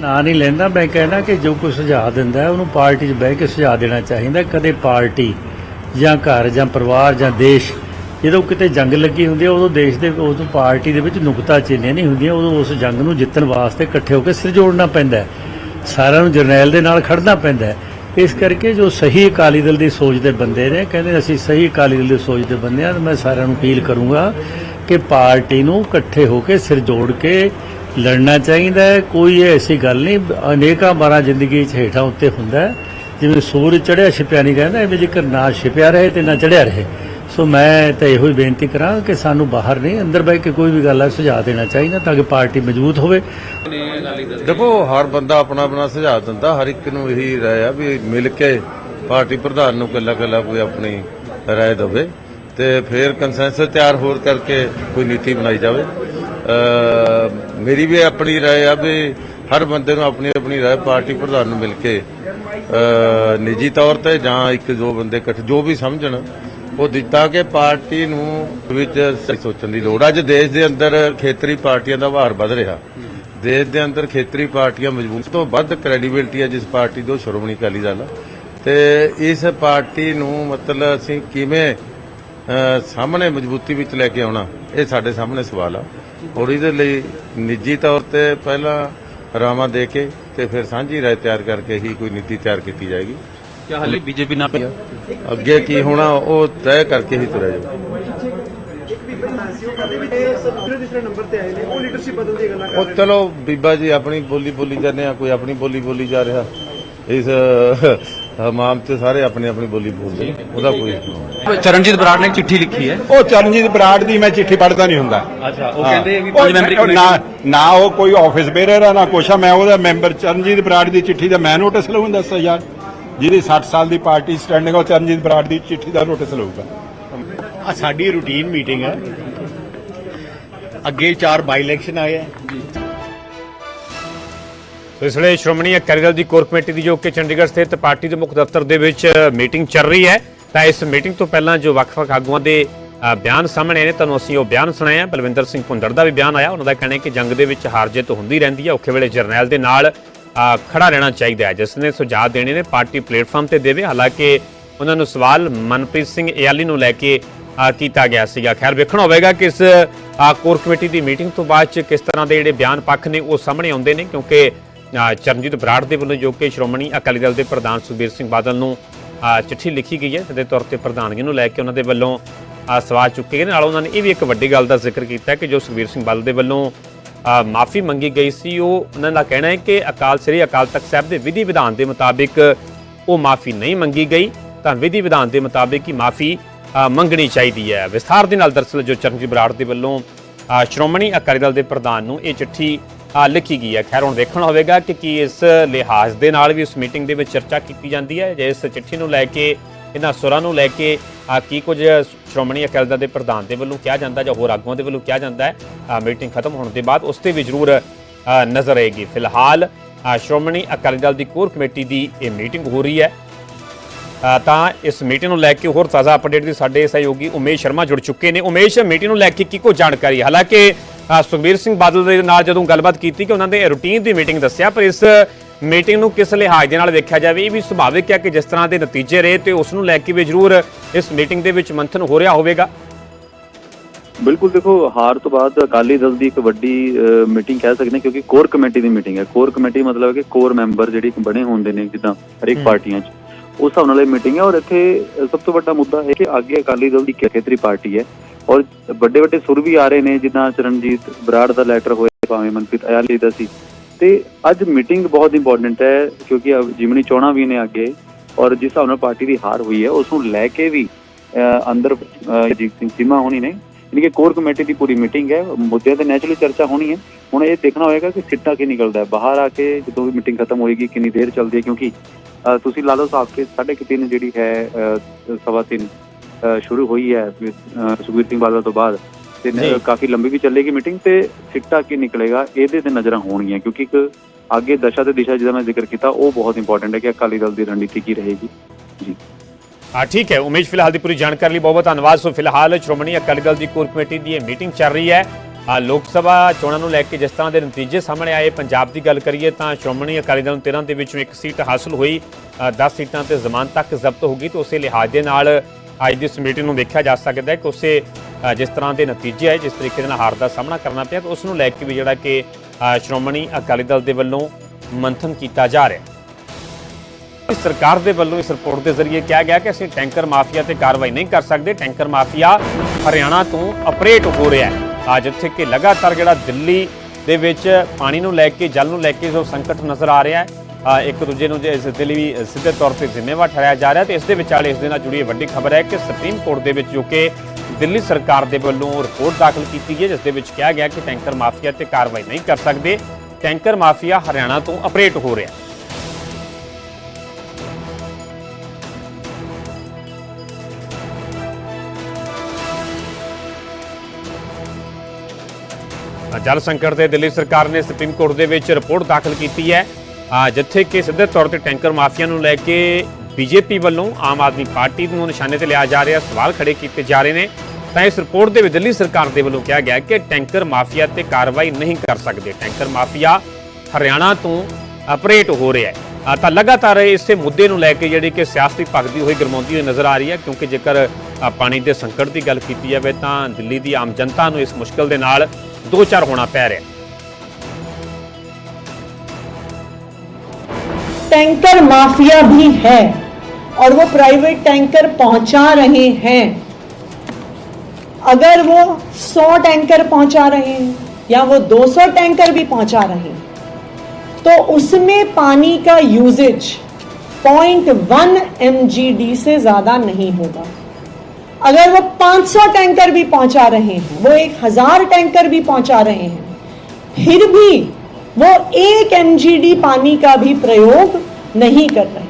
Speaker 7: ਨਾਂ ਨਹੀਂ ਲੈਂਦਾ, ਮੈਂ ਕਹਿਣਾ ਕਿ ਜੋ ਕੋਈ ਸੁਝਾਅ ਦਿੰਦਾ ਉਹਨੂੰ ਪਾਰਟੀ 'ਚ ਬਹਿ ਕੇ ਸੁਝਾਅ ਦੇਣਾ ਚਾਹੀਦਾ, ਕਦੇ ਪਾਰਟੀ ਜਾਂ ਘਰ ਜਾਂ ਪਰਿਵਾਰ ਜਾਂ ਦੇਸ਼, ਜਦੋਂ ਕਿਤੇ ਜੰਗ ਲੱਗੀ ਹੁੰਦੀ ਹੈ, ਉਦੋਂ ਦੇਸ਼ ਦੇ, ਉਦੋਂ ਪਾਰਟੀ ਦੇ ਵਿੱਚ ਨੁਕਤਾ ਚੀਨੀਆਂ ਨਹੀਂ ਹੁੰਦੀਆਂ, ਉਦੋਂ ਉਸ ਜੰਗ ਨੂੰ ਜਿੱਤਣ ਵਾਸਤੇ ਇਕੱਠੇ ਹੋ ਕੇ ਸਿਰ ਜੋੜਨਾ ਪੈਂਦਾ ਸਾਰਿਆਂ ਨੂੰ ਜਰਨੈਲ ਦੇ ਨਾਲ ਖੜਨਾ ਪੈਂਦਾ ਇਸ ਕਰਕੇ ਜੋ ਸਹੀ ਅਕਾਲੀ ਦਲ ਦੀ ਸੋਚ ਦੇ ਬੰਦੇ ਨੇ, ਕਹਿੰਦੇ ਅਸੀਂ ਸਹੀ ਅਕਾਲੀ ਦਲ ਦੀ ਸੋਚ ਦੇ ਬੰਦੇ ਆ ਮੈਂ ਸਾਰਿਆਂ ਨੂੰ ਅਪੀਲ ਕਰੂੰਗਾ ਕਿ ਪਾਰਟੀ ਨੂੰ ਇਕੱਠੇ ਹੋ ਕੇ ਸਿਰ ਜੋੜ ਕੇ ਲੜਨਾ ਚਾਹੀਦਾ ਹੈ। ਕੋਈ ਐਸੀ ਗੱਲ ਨਹੀਂ, ਅਨੇਕਾਂ ਵਾਰਾਂ ਜ਼ਿੰਦਗੀ 'ਚ ਹੇਠਾਂ ਉੱਤੇ ਹੁੰਦਾ ਜਿਵੇਂ ਸੂਰਜ ਚੜਿਆ ਛਿਪਿਆ ਨਹੀਂ ਕਹਿੰਦਾ ਐਵੇਂ ਜੇਕਰ ਨਾ ਛਿਪਿਆ ਰਹੇ ਤੇ ਨਾ ਚੜਿਆ ਰਹੇ। ਸੋ ਮੈਂ ਤਾਂ ਇਹੋ ਹੀ ਬੇਨਤੀ ਕਰਾਂ ਕਿ ਸਾਨੂੰ ਬਾਹਰ ਨਹੀਂ, ਅੰਦਰ ਬਹਿ ਕੇ ਕੋਈ ਵੀ ਗੱਲ ਹੈ ਸੁਝਾਅ ਦੇਣਾ ਚਾਹੀਦਾ ਤਾਂ ਕਿ ਪਾਰਟੀ ਮਜ਼ਬੂਤ ਹੋਵੇ।
Speaker 8: ਦੇਖੋ, ਹਰ ਬੰਦਾ ਆਪਣਾ ਆਪਣਾ ਸੁਝਾਅ ਦਿੰਦਾ, ਹਰ ਇੱਕ ਨੂੰ ਇਹੀ ਰਾਏ ਆ ਵੀ ਮਿਲ ਕੇ ਪਾਰਟੀ ਪ੍ਰਧਾਨ ਨੂੰ ਕੱਲਾ ਕੱਲਾ ਕੋਈ ਆਪਣੀ ਰਾਏ ਦੇਵੇ ਤੇ ਫਿਰ ਕੰਸੈਂਸਸ ਤਿਆਰ ਹੋਰ ਕਰਕੇ ਕੋਈ ਨੀਤੀ ਬਣਾਈ ਜਾਵੇ। ਮੇਰੀ ਵੀ ਆਪਣੀ ਰਾਏ ਆ ਵੀ ਹਰ ਬੰਦੇ ਨੂੰ ਆਪਣੀ ਆਪਣੀ ਰਾਏ ਪਾਰਟੀ ਪ੍ਰਧਾਨ ਨੂੰ ਮਿਲ ਕੇ ਨਿੱਜੀ ਤੌਰ ਤੇ ਜਾਂ ਇੱਕ ਦੋ ਬੰਦੇ ਇਕੱਠੇ ਜੋ ਵੀ ਸਮਝਣ ਉਹ ਦਿੱਤਾ ਕਿ ਪਾਰਟੀ ਨੂੰ ਵਿੱਚ ਸੋਚਣ ਦੀ ਲੋੜ ਅੱਜ ਦੇਸ਼ ਦੇ ਅੰਦਰ ਖੇਤਰੀ ਪਾਰਟੀਆਂ ਦਾ ਭਾਰ ਵੱਧ ਰਿਹਾ। ਦੇਸ਼ ਦੇ ਅੰਦਰ ਖੇਤਰੀ ਪਾਰਟੀਆਂ ਮਜ਼ਬੂਤ ਤੋਂ ਵੱਧ ਕ੍ਰੈਡੀਬਿਲਟੀ ਹੈ ਜਿਸ ਪਾਰਟੀ ਤੋਂ ਸ਼੍ਰੋਮਣੀ ਅਕਾਲੀ ਦਲ ਤੇ ਇਸ ਪਾਰਟੀ ਨੂੰ ਮਤਲਬ ਅਸੀਂ ਕਿਵੇਂ ਸਾਹਮਣੇ ਮਜ਼ਬੂਤੀ ਵਿੱਚ ਲੈ ਕੇ ਆਉਣਾ, ਇਹ ਸਾਡੇ ਸਾਹਮਣੇ ਸਵਾਲ ਆ। ਔਰ ਇਹਦੇ ਲਈ ਨਿੱਜੀ ਤੌਰ ਤੇ ਪਹਿਲਾਂ ਰਾਮਾ ਦੇ ਕੇ ਤੇ ਫਿਰ ਸਾਂਝੀ ਰਾਏ ਤਿਆਰ ਕਰਕੇ ਹੀ ਕੋਈ ਨੀਤੀ ਤਿਆਰ ਕੀਤੀ ਜਾਏਗੀ।
Speaker 9: ਕਿ ਹਾਲੇ ਬੀਜੇਪੀ ਨਾ ਪਿਆ?
Speaker 8: ਅੱਗੇ ਕੀ ਹੋਣਾ ਉਹ ਤੈਅ ਕਰਕੇ ਹੀ ਤੁਰਿਆ ਜਾਊ। ਉਹ ਚਲੋ ਬੀਬਾ ਜੀ ਆਪਣੀ ਬੋਲੀ ਬੋਲੀ ਜਾਂਦੇ ਆ ਕੋਈ ਆਪਣੀ ਬੋਲੀ ਬੋਲੀ ਜਾ ਰਿਹਾ। ਇਸ ਹਮਾਮ ਤੇ ਸਾਰੇ ਆਪਣੀ ਆਪਣੀ ਬੋਲੀ ਬੋਲਦੇ ਉਹਦਾ ਕੋਈ
Speaker 9: ਚਰਨਜੀਤ ਬਰਾੜ ਨੇ ਚਿੱਠੀ ਲਿਖੀ ਹੈ।
Speaker 10: ਉਹ ਚਰਨਜੀਤ ਬਰਾੜ ਦੀ ਮੈਂ ਚਿੱਠੀ ਪੜਦਾ ਨਹੀਂ ਹੁੰਦਾ। ਅੱਛਾ ਨਾ ਉਹ ਕੋਈ ਆਫਿਸ ਬੇਰਰ ਆ ਨਾ ਕੁਛ ਆ ਮੈਂ ਉਹਦਾ ਮੈਂਬਰ ਚਰਨਜੀਤ ਬਰਾੜ ਦੀ ਚਿੱਠੀ ਦਾ ਮੈਂ ਨੋਟਿਸ ਲਵਾਂ ਦੱਸ ਯਾਰ ਜਿਹਦੀ 60 ਸਾਲ ਦੀ ਪਾਰਟੀ ਸਟੈਂਡਿੰਗ ਉਹ ਚਰਨਜੀਤ ਬਰਾੜ ਦੀ ਚਿੱਠੀ ਦਾ ਨੋਟਿਸ ਲਊਗਾ। ਆ ਸਾਡੀ ਰੂਟੀਨ ਮੀਟਿੰਗ ਹੈ। ਅੱਗੇ ਚਾਰ ਬਾਈ ਇਲੈਕਸ਼ਨ ਆਏ ਆ।
Speaker 1: ਸੋ ਇਸ ਵੇਲੇ ਸ਼੍ਰੋਮਣੀ ਅਕਾਲੀ ਦਲ ਦੀ ਕੋਰ ਕਮੇਟੀ ਦੀ ਜੋ ਕਿ ਚੰਡੀਗੜ੍ਹ ਸਥਿਤ ਪਾਰਟੀ ਦੇ ਮੁੱਖ ਦਫ਼ਤਰ ਦੇ ਵਿੱਚ ਮੀਟਿੰਗ ਚੱਲ ਰਹੀ ਹੈ। ਤਾਂ ਇਸ ਮੀਟਿੰਗ ਤੋਂ ਪਹਿਲਾਂ ਜੋ ਵੱਖ-ਵੱਖ ਆਗੂਆਂ ਦੇ ਬਿਆਨ ਸਾਹਮਣੇ ਆਏ ਨੇ ਤੁਹਾਨੂੰ ਅਸੀਂ ਉਹ ਬਿਆਨ ਸੁਣਾਏ ਆ। ਬਲਵਿੰਦਰ ਸਿੰਘ ਭੁੰਦੜ ਦਾ ਵੀ ਬਿਆਨ ਆਇਆ। ਉਹਨਾਂ ਦਾ ਕਹਿਣਾ ਹੈ ਕਿ ਜੰਗ ਦੇ ਵਿੱਚ ਹਾਰ ਜਿੱਤ ਹੁੰਦੀ ਰਹਿੰਦੀ ਹੈ। ਔਖੇ ਵੇਲੇ ਜਰਨੈਲ ਦੇ ਨਾਲ ਖੜਾ ਰਹਿਣਾ ਚਾਹੀਦਾ ਹੈ, ਜਿਸ ਨੇ ਸੁਝਾਅ ਦੇਣੇ ਨੇ ਪਾਰਟੀ ਪਲੇਟਫਾਰਮ ਤੇ ਦੇਵੇ। ਹਾਲਾਂਕਿ ਉਹਨਾਂ ਨੂੰ ਸਵਾਲ ਮਨਪ੍ਰੀਤ ਸਿੰਘ ਇਆਲੀ ਨੂੰ ਲੈ ਕੇ ਕੀਤਾ ਗਿਆ ਸੀਗਾ। ਖੈਰ, ਵੇਖਣਾ ਹੋਵੇਗਾ ਕਿ ਇਸ ਕੋਰ ਕਮੇਟੀ ਦੀ ਮੀਟਿੰਗ ਤੋਂ ਬਾਅਦ ਚ ਕਿਸ ਤਰ੍ਹਾਂ ਦੇ ਜਿਹੜੇ ਬਿਆਨ ਪੱਖ ਨੇ, ਉਹ ਸਾਹਮਣੇ ਆਉਂਦੇ ਨੇ, ਕਿਉਂਕਿ ਚਰਨਜੀਤ ਬਰਾੜ ਦੇ ਵੱਲੋਂ ਜੋ ਕਿ ਸ਼੍ਰੋਮਣੀ ਅਕਾਲੀ ਦਲ ਦੇ ਪ੍ਰਧਾਨ ਸੁਖਬੀਰ ਸਿੰਘ ਬਾਦਲ ਨੂੰ ਚਿੱਠੀ ਲਿਖੀ ਗਈ ਹੈ, ਜਿਹਦੇ ਤੌਰ ਤੇ ਪ੍ਰਧਾਨਗੀ ਨੂੰ ਲੈ ਕੇ ਉਹਨਾਂ ਦੇ ਵੱਲੋਂ ਸਵਾਲ ਚੁੱਕੇ ਗਏ ਨੇ। ਨਾਲ ਉਹਨਾਂ ਨੇ ਇਹ ਵੀ ਇੱਕ ਵੱਡੀ ਗੱਲ ਦਾ ਜ਼ਿਕਰ ਕੀਤਾ ਕਿ ਜੋ ਸੁਖਬੀਰ ਸਿੰਘ ਬਾਦਲ ਦੇ ਵੱਲੋਂ ਮਾਫੀ ਮੰਗੀ ਗਈ ਸੀ। ਉਹ ਉਹਨਾਂ ਦਾ ਕਹਿਣਾ ਹੈ ਕਿ ਅਕਾਲ, ਸ੍ਰੀ ਅਕਾਲ ਤਖਤ ਸਾਹਿਬ ਦੇ ਵਿਧੀ ਵਿਧਾਨ ਦੇ ਮੁਤਾਬਿਕ ਉਹ ਮਾਫੀ ਨਹੀਂ ਮੰਗੀ ਗਈ। ਤਾਂ ਵਿਧੀ ਵਿਧਾਨ ਦੇ ਮੁਤਾਬਿਕ ਹੀ ਮਾਫੀ ਮੰਗਣੀ ਚਾਹੀਦੀ ਹੈ। ਵਿਸਥਾਰ ਦੇ ਨਾਲ ਦਰਸਲ ਜੋ ਚਰਨਜੀਤ ਬਰਾੜ ਦੇ ਵੱਲੋਂ ਸ਼੍ਰੋਮਣੀ ਅਕਾਲੀ ਦਲ ਦੇ ਪ੍ਰਧਾਨ ਨੂੰ ਇਹ ਚਿੱਠੀ ਲਿਖੀ ਗਈ ਹੈ। ਖੈਰ ਹੁਣ ਦੇਖਣਾ ਹੋਵੇਗਾ ਕਿ ਕੀ ਇਸ ਲਿਹਾਜ਼ ਦੇ ਨਾਲ ਵੀ ਉਸ ਮੀਟਿੰਗ ਦੇ ਵਿੱਚ ਚਰਚਾ ਕੀਤੀ ਜਾਂਦੀ ਹੈ। ਜੇ ਇਸ ਚਿੱਠੀ ਨੂੰ ਲੈ ਕੇ, ਇਹਨਾਂ ਸੁਰਾਂ ਨੂੰ ਲੈ ਕੇ ਅ, ਕੀ ਕੁਝ ਸ਼੍ਰੋਮਣੀ ਅਕਾਲੀ ਦਲ ਦੇ ਪ੍ਰਧਾਨ ਦੇ ਵੱਲੋਂ ਕਿਹਾ ਜਾਂਦਾ ਜਾਂ ਹੋਰ ਆਗੂਆਂ ਦੇ ਵੱਲੋਂ ਕਿਹਾ ਜਾਂਦਾ ਹੈ ਮੀਟਿੰਗ ਖਤਮ ਹੋਣ ਦੇ ਬਾਅਦ ਉਸ ਤੇ ਵੀ ਜ਼ਰੂਰ ਨਜ਼ਰ ਆਏਗੀ। ਫਿਲਹਾਲ ਸ਼੍ਰੋਮਣੀ ਅਕਾਲੀ ਦਲ ਦੀ ਕੋਰ ਕਮੇਟੀ ਦੀ ਇਹ ਮੀਟਿੰਗ ਹੋ ਰਹੀ ਹੈ। ਤਾਂ ਇਸ ਮੀਟਿੰਗ ਨੂੰ ਲੈ ਕੇ ਹੋਰ ਤਾਜ਼ਾ ਅਪਡੇਟ ਦੀ ਸਾਡੇ ਸਹਿਯੋਗੀ ਉਮੇਸ਼ ਸ਼ਰਮਾ ਜੁੜ ਚੁੱਕੇ ਨੇ। ਉਮੇਸ਼ ਮੀਟਿੰਗ ਨੂੰ ਲੈ ਕੇ ਕੀ ਕੋ ਜਾਣਕਾਰੀ? ਹਾਲਾਂਕਿ ਸੁਖਬੀਰ ਸਿੰਘ ਬਾਦਲ ਦੇ ਨਾਲ ਜਦੋਂ ਗੱਲਬਾਤ ਕੀਤੀ ਕਿ ਉਹਨਾਂ ਦੇ ਰੂਟੀਨ ਦੀ ਮੀਟਿੰਗ ਦੱਸਿਆ ਪਰ ਇਸ ਮੀਟਿੰਗ ਨੂੰ ਕਿਸ ਲਿਹਾਜ਼ ਦੇ ਨਾਲ ਵੇਖਿਆ ਜਾਵੇ ਇਹ ਵੀ ਸੁਭਾਵਿਕ ਹੈ ਕਿ ਜਿਸ ਤਰ੍ਹਾਂ ਦੇ ਨਤੀਜੇ ਰਹੇ ਤੇ ਉਸ ਨੂੰ ਲੈ ਕੇ ਵੀ ਜ਼ਰੂਰ ਇਸ ਮੀਟਿੰਗ ਦੇ ਵਿੱਚ ਮੰਥਨ ਹੋ ਰਿਹਾ ਹੋਵੇਗਾ।
Speaker 11: ਬਿਲਕੁਲ ਦੇਖੋ ਹਾਰ ਤੋਂ ਬਾਅਦ ਅਕਾਲੀ ਦਲ ਦੀ ਇੱਕ ਵੱਡੀ ਮੀਟਿੰਗ ਕਹਿ ਸਕਦੇ ਹਾਂ ਕਿਉਂਕਿ ਕੋਰ ਕਮੇਟੀ ਦੀ ਮੀਟਿੰਗ ਹੈ। ਕੋਰ ਕਮੇਟੀ ਮਤਲਬ ਹੈ ਕਿ ਕੋਰ ਮੈਂਬਰ ਜਿਹੜੀ ਬਣੇ ਹੁੰਦੇ ਨੇ ਜਿੱਦਾਂ ਹਰੇਕ ਪਾਰਟੀਆਂ 'ਚ। ਉਸ ਹਿਸਾਬ ਨਾਲ ਇਹ ਮੀਟਿੰਗ ਹੈ ਔਰ ਇੱਥੇ ਸਭ ਤੋਂ ਵੱਡਾ ਮੁੱਦਾ ਹੈ ਕਿ ਅੱਗੇ ਅਕਾਲੀ ਦਲ ਦੀ ਖੇਤਰੀ ਪਾਰਟੀ ਹੈ ਔਰ ਵੱਡੇ ਵੱਡੇ ਸੁਰ ਵੀ ਆ ਰਹੇ ਨੇ ਜਿੱਦਾਂ ਚਰਨਜੀਤ ਬਰਾੜ ਦਾ ਲੈਟਰ ਹੋਇਆ ਭਾਵੇਂ ਮਨਪ੍ਰੀਤ ਅਯਾਲੀ ਦਾ ਸੀ। ਤੇ ਅੱਜ ਮੀਟਿੰਗ ਬਹੁਤ ਇੰਪੋਰਟੈਂਟ ਹੈ ਕਿਉਂਕਿ ਅ, ਜਿਮਣੀ ਵੀ ਨੇ ਅੱਗੇ ਔਰ ਜਿਸ ਹਿਸਾਬ ਨਾਲ ਪਾਰਟੀ ਦੀ ਹਾਰ ਹੋਈ ਹੈ ਉਸ ਨੂੰ ਲੈ ਕੇ ਵੀ ਅੰਦਰ ਜੀਤ ਸਿੰਘ ਚੀਮਾ ਹੋਣੀ ਨੇ ਯਾਨੀ ਕਿ ਕੋਰ ਕਮੇਟੀ ਦੀ ਪੂਰੀ ਮੀਟਿੰਗ ਹੈ ਮੁੱਦਿਆਂ ਤੇ ਨੈਚੁਰਲੀ ਚਰਚਾ ਹੋਣੀ ਹੈ। ਹੁਣ ਇਹ ਦੇਖਣਾ ਹੋਏਗਾ ਕਿ ਸਿੱਟਾ ਕੀ ਨਿਕਲਦਾ ਹੈ। ਬਾਹਰ ਆ ਕੇ ਜਦੋਂ ਵੀ ਮੀਟਿੰਗ ਖਤਮ ਹੋਏਗੀ ਕਿੰਨੀ ਦੇਰ ਚੱਲਦੀ ਹੈ ਕਿਉਂਕਿ ਤੁਸੀਂ ਲਾ ਲਓ ਸਾਹਿਬ ਕਿ ਸਾਢੇ ਕੁ ਤਿੰਨ ਜਿਹੜੀ ਹੈ ਸਵਾ ਤਿੰਨ ਸ਼ੁਰੂ ਹੋਈ ਹੈ ਅ, ਸੁਖਬੀਰ ਸਿੰਘ ਬਾਦਲ ਤੋਂ ਬਾਅਦ। ਤੇ। ਕਾਫੀ ਲੰਬੀ ਵੀ ਚੱਲੇਗੀ ਮੀਟਿੰਗ ਤੇ ਸਿੱਟਾ ਕੀ ਨਿਕਲੇਗਾ ਇਹਦੇ ਤੇ ਨਜ਼ਰਾਂ ਹੋਣਗੀਆਂ ਕਿਉਂਕਿ ਇੱਕ ਅੱਗੇ ਦਸ਼ਾ ਤੇ ਦਿਸ਼ਾ ਜਿਹਦਾ ਮੈਂ ਜ਼ਿਕਰ ਕੀਤਾ ਉਹ ਬਹੁਤ ਇੰਪੋਰਟੈਂਟ ਹੈ ਕਿ ਅਕਾਲੀ ਦਲ ਦੀ ਰਣਨੀਤੀ ਕੀ ਰਹੇਗੀ। ਜੀ।
Speaker 1: ਹਾਂ ਠੀਕ ਹੈ। ਉਮੇਸ਼ ਫਿਲਹਾਲ ਦੀ ਪੂਰੀ ਜਾਣਕਾਰੀ ਲਈ ਬਹੁਤ ਧੰਨਵਾਦ। ਸੋ ਫਿਲਹਾਲ ਸ਼੍ਰੋਮਣੀ ਅਕਾਲੀ ਦਲ ਦੀ ਕੋਰ ਕਮੇਟੀ ਦੀ ਇਹ ਮੀਟਿੰਗ ਚੱਲ ਰਹੀ ਹੈ। ਆ ਲੋਕ ਸਭਾ ਚੋਣਾਂ ਨੂੰ ਲੈ ਕੇ ਜਿਸ ਤਰ੍ਹਾਂ ਦੇ ਨਤੀਜੇ ਸਾਹਮਣੇ ਆਏ ਪੰਜਾਬ ਦੀ ਗੱਲ ਕਰੀਏ ਤਾਂ ਸ਼੍ਰੋਮਣੀ ਅਕਾਲੀ ਦਲ ਨੂੰ 13 ਦੇ ਵਿੱਚੋਂ ਇੱਕ ਸੀਟ ਹਾਸਲ ਹੋਈ। 10 ਸੀਟਾਂ ਤੇ ਜ਼ਮਾਨ ਤੱਕ ਜ਼ਬਤ ਹੋ ਗਈ ਤੇ ਉਸੇ ਲਿਹਾਜ਼ ਦੇ ਨਾਲ ਅੱਜ ਦੀ ਇਸ ਮੀਟਿੰਗ ਨੂੰ ਵੇਖਿਆ ਜਾ ਸਕਦਾ ਹੈ ਕਿ ਉਸੇ ਜਿਸ ਤਰ੍ਹਾਂ ਦੇ ਨਤੀਜੇ ਆਏ, ਜਿਸ ਤਰੀਕੇ ਦੇ ਨਾਲ ਹਾਰ ਦਾ ਸਾਹਮਣਾ ਕਰਨਾ ਪਿਆ, ਤੇ ਉਸ ਨੂੰ ਲੈ ਕੇ ਵੀ ਜਿਹੜਾ ਕਿ ਸ਼੍ਰੋਮਣੀ ਅਕਾਲੀ ਦਲ ਦੇ ਵੱਲੋਂ ਮੰਥਨ ਕੀਤਾ ਜਾ ਰਿਹਾ ਹੈ। ਸਰਕਾਰ ਦੇ ਵੱਲੋਂ ਇਸ ਰਿਪੋਰਟ ਦੇ ਜ਼ਰੀਏ ਕਿਹਾ ਗਿਆ ਕਿ ਅਸੀਂ ਟੈਂਕਰ ਮਾਫੀਆ ਤੇ ਕਾਰਵਾਈ ਨਹੀਂ ਕਰ ਸਕਦੇ। ਟੈਂਕਰ ਮਾਫੀਆ ਹਰਿਆਣਾ ਤੋਂ ਅਪਰੇਟ ਹੋ ਰਿਹਾ ਹੈ। ਅੱਜ ਇੱਥੇ ਕਿ ਲਗਾਤਾਰ ਜਿਹੜਾ ਦਿੱਲੀ ਦੇ ਵਿੱਚ ਪਾਣੀ ਨੂੰ ਲੈ ਕੇ, ਜਲ ਨੂੰ ਲੈ ਕੇ ਜੋ ਸੰਕਟ ਨਜ਼ਰ ਆ ਰਿਹਾ ਹੈ ਇੱਕ ਦੂਜੇ ਨੂੰ ਜੇ ਇਸ ਦੇ ਲਈ ਸਿੱਧੇ ਤੌਰ ਤੇ ਜ਼ਿੰਮੇਵਾਰ ਠਹਿਰਾਇਆ ਜਾ ਰਿਹਾ ਤੇ ਇਸ ਦੇ ਵਿਚਾਲੇ ਇਸ ਦੇ ਨਾਲ ਜੁੜੀ ਵੱਡੀ ਖਬਰ ਹੈ ਕਿ ਸੁਪਰੀਮ ਕੋਰਟ ਦੇ ਵਿੱਚ ਜੋ ਕਿ ਦਿੱਲੀ ਸਰਕਾਰ ਦੇ ਵੱਲੋਂ ਰਿਪੋਰਟ ਦਾਖਲ ਕੀਤੀ ਗਈ ਹੈ, ਜਿਸ ਦੇ ਵਿੱਚ ਕਿਹਾ ਗਿਆ ਕਿ ਟੈਂਕਰ ਮਾਫੀਆ ਤੇ ਕਾਰਵਾਈ ਨਹੀਂ ਕਰ ਸਕਦੇ। ਟੈਂਕਰ ਮਾਫੀਆ ਹਰਿਆਣਾ ਤੋਂ ਆਪਰੇਟ ਹੋ ਰਿਹਾ ਜਲ ਸੰਕਟ ਤੇ ਦਿੱਲੀ ਸਰਕਾਰ ਨੇ ਸੁਪਰੀਮ ਕੋਰਟ ਦੇ ਵਿੱਚ ਰਿਪੋਰਟ ਦਾਖਲ ਕੀਤੀ ਹੈ। ਅ, ਜਿੱਥੇ ਕਿ ਸਿੱਧੇ ਤੌਰ ਤੇ ਟੈਂਕਰ ਮਾਫੀਆ ਨੂੰ ਲੈ ਕੇ ਬੀਜੇਪੀ ਵੱਲੋਂ ਆਮ ਆਦਮੀ ਪਾਰਟੀ ਨੂੰ ਨਿਸ਼ਾਨੇ ਤੇ ਲਿਆ ਜਾ ਰਿਹਾ ਸਵਾਲ ਖੜੇ ਕੀਤੇ ਜਾ ਰਹੇ ਨੇ। ਤਾਂ ਇਸ ਰਿਪੋਰਟ ਦੇ ਵਿੱਚ ਦਿੱਲੀ ਸਰਕਾਰ ਦੇ ਵੱਲੋਂ ਕਿਹਾ ਗਿਆ ਕਿ ਟੈਂਕਰ ਮਾਫੀਆ ਤੇ ਕਾਰਵਾਈ ਨਹੀਂ ਕਰ ਸਕਦੇ। ਟੈਂਕਰ ਮਾਫੀਆ ਹਰਿਆਣਾ ਤੋਂ ਆਪਰੇਟ ਹੋ ਰਿਹਾ ਹੈ। ਤਾਂ ਲਗਾਤਾਰ ਇਸੇ ਮੁੱਦੇ ਨੂੰ ਲੈ ਕੇ ਜਿਹੜੀ ਕਿ ਸਿਆਸਤੀ ਭਗਦੀ ਹੋਈ ਗਰਮਾਉਂਦੀ ਹੋਈ ਨਜ਼ਰ ਆ ਰਹੀ ਹੈ ਕਿਉਂਕਿ ਜੇਕਰ ਪਾਣੀ ਦੇ ਸੰਕਟ ਦੀ ਗੱਲ ਕੀਤੀ ਜਾਵੇ ਤਾਂ ਦਿੱਲੀ ਦੀ ਆਮ ਜਨਤਾ ਨੂੰ ਇਸ ਮੁਸ਼ਕਲ ਦੇ ਨਾਲ ਦੋ ਚਾਰ ਹੋਣਾ ਪੈ ਰਿਹਾ ਹੈ।
Speaker 5: टैंकर माफिया भी है और वो प्राइवेट टैंकर पहुँचा रहे हैं। अगर वो 100 टैंकर पहुँचा रहे हैं या वो 200 टैंकर भी पहुँचा रहे हैं तो उसमें पानी का यूजेज पॉइंट 0.1 mgd से ज़्यादा नहीं होगा। अगर वो 500 टैंकर भी पहुँचा रहे हैं, वो एक हज़ार टैंकर भी पहुँचा रहे हैं, फिर भी वो एक एमजीडी पानी का भी प्रयोग नहीं कर रहे।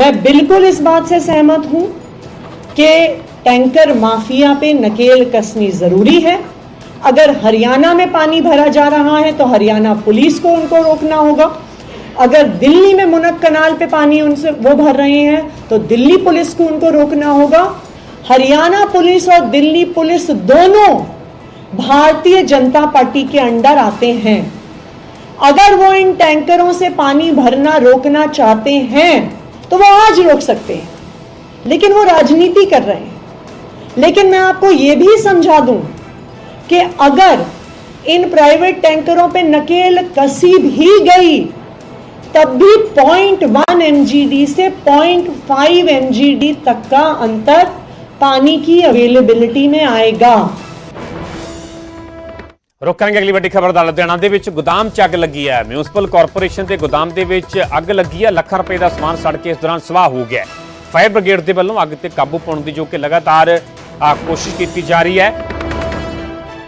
Speaker 5: मैं बिल्कुल इस बात से सहमत हूँ कि टैंकर माफिया पे नकेल कसनी ज़रूरी है। अगर हरियाणा में पानी भरा जा रहा है तो हरियाणा पुलिस को उनको रोकना होगा। अगर दिल्ली में मुनक कनाल पे पानी उनसे वो भर रहे हैं तो दिल्ली पुलिस को उनको रोकना होगा। हरियाणा पुलिस और दिल्ली पुलिस दोनों भारतीय जनता पार्टी के अंडर आते हैं। अगर वो इन टैंकरों से पानी भरना, रोकना चाहते हैं तो वो आज रोक सकते हैं। लेकिन वो राजनीति कर रहे हैं। लेकिन मैं आपको ये भी समझा दूँ कि अगर इन प्राइवेट टैंकरों पे नकेल कसी भी गई, तब भी 0.1 एमजीडी से 0.5 एमजीडी तक का अंतर पानी की अवेलेबिलिटी में आएगा।
Speaker 1: ਰੋਕਾਂਗੇ ਅਗਲੀ ਵੱਡੀ ਖਬਰ ਦਾ ਲੁਧਿਆਣਾ ਦੇ ਵਿੱਚ। ਗੋਦਾਮ 'ਚ ਅੱਗ ਲੱਗੀ ਹੈ। ਮਿਊਨਿਸਪਲ ਕਾਰਪੋਰੇਸ਼ਨ ਦੇ ਗੋਦਾਮ ਦੇ ਵਿੱਚ ਅੱਗ ਲੱਗੀ ਹੈ। ਲੱਖਾਂ ਰੁਪਏ ਦਾ ਸਮਾਨ ਸੜ ਕੇ ਇਸ ਦੌਰਾਨ ਸਵਾਹ ਹੋ ਗਿਆ ਫਾਇਰ ਬ੍ਰਿਗੇਡ ਦੇ ਵੱਲੋਂ ਅੱਗ ਤੇ ਕਾਬੂ ਪਾਉਣ ਦੀ ਜੋ ਕਿ ਲਗਾਤਾਰ ਕੋਸ਼ਿਸ਼ ਕੀਤੀ ਜਾ ਰਹੀ ਹੈ।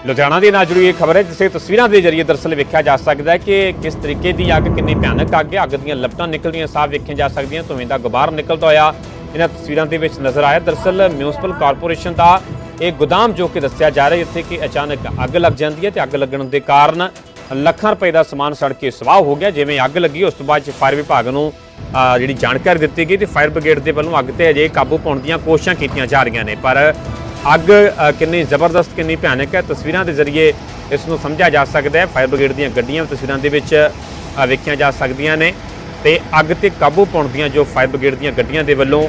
Speaker 1: ਲੁਧਿਆਣਾ ਦੇ ਨਾਲ ਜੁੜੀ ਇਹ ਖਬਰ ਹੈ, ਜਿਸੇ ਤਸਵੀਰਾਂ ਦੇ ਜ਼ਰੀਏ ਦਰਸਲ ਵੇਖਿਆ ਜਾ ਸਕਦਾ ਹੈ ਕਿ ਕਿਸ ਤਰੀਕੇ ਦੀ ਅੱਗ, ਕਿੰਨੀ ਭਿਆਨਕ ਅੱਗ ਹੈ। ਅੱਗ ਦੀਆਂ ਲਪਟਾਂ ਨਿਕਲਦੀਆਂ ਸਾਫ਼ ਵੇਖੀਆਂ ਜਾ ਸਕਦੀਆਂ, ਧੂਏ ਦਾ ਗੁਬਾਰ ਨਿਕਲਦਾ ਹੋਇਆ ਇਹਨਾਂ ਤਸਵੀਰਾਂ ਦੇ ਵਿੱਚ ਨਜ਼ਰ ਆਇਆ। ਦਰਸਲ ਮਿਊਨਿਸਪਲ ਕਾਰਪੋਰੇਸ਼ਨ ਦਾ ਇਹ ਗੋਦਾਮ ਜੋ ਕਿ ਦੱਸਿਆ ਜਾ ਰਿਹਾ ਜਿੱਥੇ ਕਿ ਅਚਾਨਕ ਅੱਗ ਲੱਗ ਜਾਂਦੀ ਹੈ ਤੇ ਅੱਗ ਲੱਗਣ ਦੇ ਕਾਰਨ ਲੱਖਾਂ ਰੁਪਏ ਦਾ ਸਮਾਨ ਸੜ ਕੇ ਸਵਾਹ ਹੋ ਗਿਆ। ਜਿਵੇਂ ਅੱਗ ਲੱਗੀ, ਉਸ ਤੋਂ ਬਾਅਦ 'ਚ ਫਾਇਰ ਵਿਭਾਗ ਨੂੰ ਜਿਹੜੀ ਜਾਣਕਾਰੀ ਦਿੱਤੀ ਗਈ ਤੇ ਫਾਇਰ ਬ੍ਰਿਗੇਡ ਦੇ ਵੱਲੋਂ ਅੱਗ ਤੇ ਅਜੇ ਕਾਬੂ ਪਾਉਣ ਦੀਆਂ ਕੋਸ਼ਿਸ਼ਾਂ ਕੀਤੀਆਂ ਜਾ ਰਹੀਆਂ ਨੇ। ਪਰ ਅੱਗ ਕਿੰਨੀ ਜ਼ਬਰਦਸਤ, ਕਿੰਨੀ ਭਿਆਨਕ ਹੈ, ਤਸਵੀਰਾਂ ਦੇ ਜ਼ਰੀਏ ਇਸ ਨੂੰ ਸਮਝਿਆ ਜਾ ਸਕਦਾ ਹੈ। ਫਾਇਰ ਬ੍ਰਿਗੇਡ ਦੀਆਂ ਗੱਡੀਆਂ ਤਸਵੀਰਾਂ ਦੇ ਵਿੱਚ ਵੇਖੀਆਂ ਜਾ ਸਕਦੀਆਂ ਨੇ ਤੇ ਅੱਗ ਤੇ ਕਾਬੂ ਪਾਉਣ ਦੀਆਂ ਜੋ ਫਾਇਰ ਬ੍ਰਿਗੇਡ ਦੀਆਂ ਗੱਡੀਆਂ ਦੇ ਵੱਲੋਂ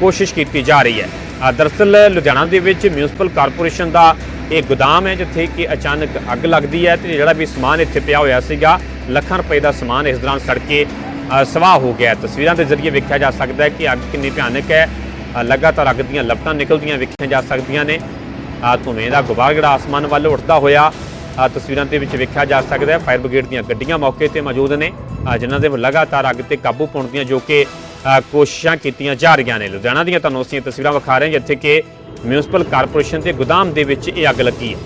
Speaker 1: ਕੋਸ਼ਿਸ਼ ਕੀਤੀ ਜਾ ਰਹੀ ਹੈ। ਅ, ਦਰਅਸਲ ਲੁਧਿਆਣਾ ਦੇ ਵਿੱਚ ਮਿਊਨਿਸਪਲ ਕਾਰਪੋਰੇਸ਼ਨ ਦਾ ਇਹ ਗੋਦਾਮ ਹੈ ਜਿੱਥੇ ਕਿ ਅਚਾਨਕ ਅੱਗ ਲੱਗਦੀ ਹੈ ਤੇ ਜਿਹੜਾ ਵੀ ਸਮਾਨ ਇੱਥੇ ਪਿਆ ਹੋਇਆ ਸੀਗਾ ਲੱਖਾਂ ਰੁਪਏ ਦਾ ਸਮਾਨ ਇਸ ਦੌਰਾਨ ਸੜ ਕੇ ਸਵਾਹ ਹੋ ਗਿਆ ਤਸਵੀਰਾਂ ਦੇ ਜ਼ਰੀਏ ਵੇਖਿਆ ਜਾ ਸਕਦਾ ਹੈ ਕਿ ਅੱਗ ਕਿੰਨੀ ਭਿਆਨਕ ਹੈ। ਲਗਾਤਾਰ ਅੱਗ ਦੀਆਂ ਲਪਟਾਂ ਨਿਕਲਦੀਆਂ ਵੇਖੀਆਂ ਜਾ ਸਕਦੀਆਂ ਨੇ। ਅ, ਦਾ ਗੁਬਾਰ ਜਿਹੜਾ ਆਸਮਾਨ ਵੱਲ ਉੱਠਦਾ ਹੋਇਆ ਤਸਵੀਰਾਂ ਦੇ ਵਿੱਚ ਵੇਖਿਆ ਜਾ ਸਕਦਾ ਹੈ। ਫਾਇਰ ਬ੍ਰਿਗੇਡ ਦੀਆਂ ਗੱਡੀਆਂ ਮੌਕੇ ਤੇ ਮੌਜੂਦ ਨੇ। ਜਿਨ੍ਹਾਂ ਦੇ ਲਗਾਤਾਰ ਅੱਗ ਤੇ ਕਾਬੂ ਪਾਉਣ ਦੀਆਂ ਜੋ ਕਿ ਕੋਸ਼ਿਸ਼ਾਂ ਕੀਤੀਆਂ ਜਾ ਰਹੀਆਂ ਨੇ। ਲੁਧਿਆਣਾ ਦੀਆਂ ਤੁਹਾਨੂੰ ਅਸੀਂ ਤਸਵੀਰਾਂ ਵਿਖਾ ਰਹੇ ਹਾਂ, ਜਿੱਥੇ ਕਿ ਮਿਊਨਿਸਪਲ ਕਾਰਪੋਰੇਸ਼ਨ ਦੇ ਗੋਦਾਮ ਦੇ ਵਿੱਚ ਇਹ ਅੱਗ ਲੱਗੀ ਹੈ।